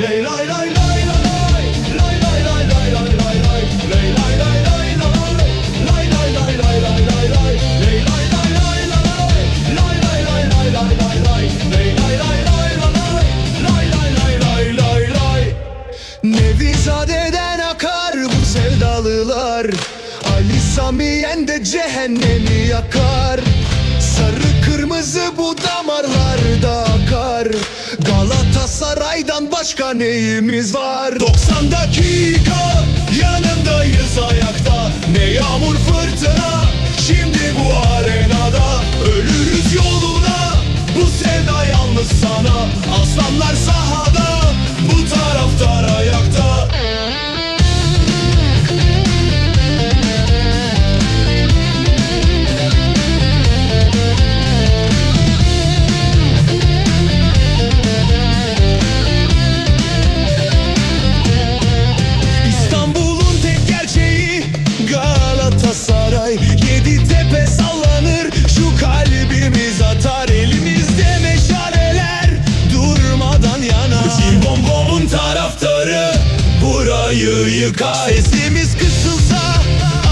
Lay lay lay akar bu sevdalılar Ali cehennemi yakar Sarı kırmızı bu damarlarda başka neyimiz var? 90 dakika yanındayız ayakta. Ne yağmur fırtına şimdi bu arenada. Ölürüz yoluna bu sevda yalnız sana. Aslanlar sahada Burayı yıkar Sesimiz kısılsa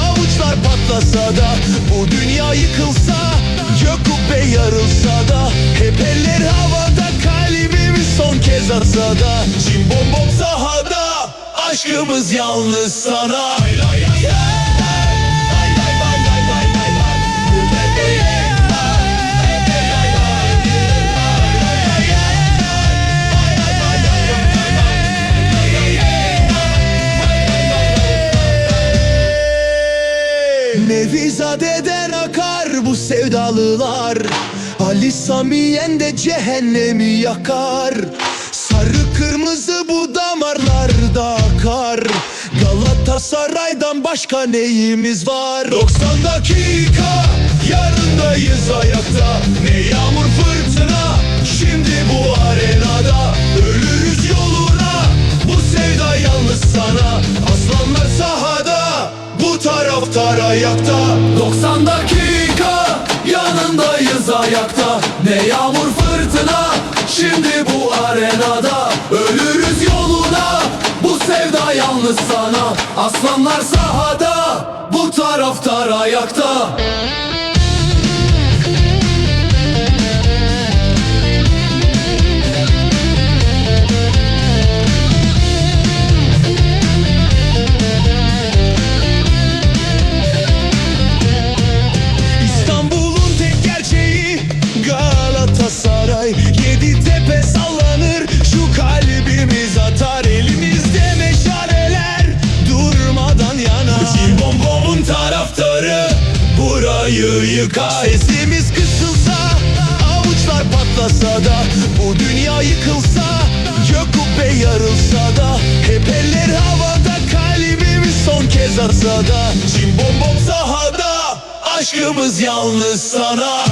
Avuçlar patlasa da Bu dünya yıkılsa Gök kubbe yarılsa da Hep eller havada Kalbimiz son kez atsa da Çin bombom sahada Aşkımız yalnız sana Nevizadeden akar bu sevdalılar. Ali Samiyen de cehennemi yakar. Sarı kırmızı bu damarlarda akar. Galatasaray'dan başka neyimiz var? 90 dakika yarındayız ayakta. Ne yağmur fırtına şimdi bu arenada. Ölürüz yoluna bu sevda yalnız sana taraftar ayakta. 90 dakika yanındayız ayakta. Ne yağmur fırtına şimdi bu arenada. Ölürüz yoluna bu sevda yalnız sana. Aslanlar sahada bu taraftar ayakta Yıkar Sesimiz kısılsa Avuçlar patlasa da Bu dünya yıkılsa Gök kubbe yarılsa da Hep eller havada Kalbimiz son kez atsa da Çin bombom sahada Aşkımız yalnız sana